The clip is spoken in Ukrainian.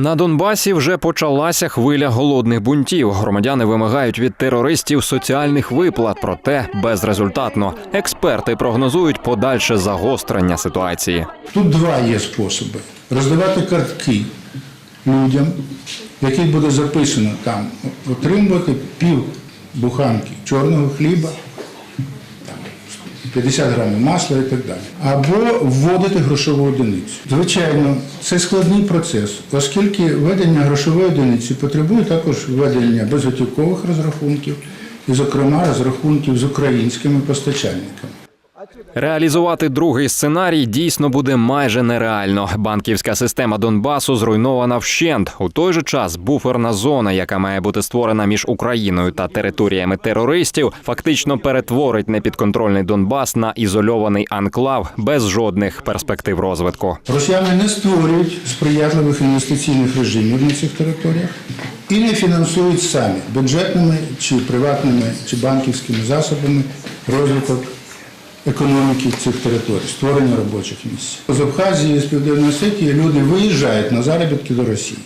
На Донбасі вже почалася хвиля голодних бунтів. Громадяни вимагають від терористів соціальних виплат, проте безрезультатно. Експерти прогнозують подальше загострення ситуації. Тут два є способи: роздавати картки людям, в яких буде записано там отримувати пів буханки чорного хліба, 50 грамів масла і так далі. Або вводити грошову одиницю. Звичайно, це складний процес, оскільки введення грошової одиниці потребує також введення безготівкових розрахунків, і, зокрема, розрахунків з українськими постачальниками. Реалізувати другий сценарій дійсно буде майже нереально. Банківська система Донбасу зруйнована вщент. У той же час буферна зона, яка має бути створена між Україною та територіями терористів, фактично перетворить непідконтрольний Донбас на ізольований анклав без жодних перспектив розвитку. Росіяни не створюють сприятливих інвестиційних режимів на цих територіях і не фінансують самі бюджетними чи приватними чи банківськими засобами розвиток економіки цих територій, створення робочих місць. З Абхазії, з Південної Осетії люди виїжджають на заробітки до Росії.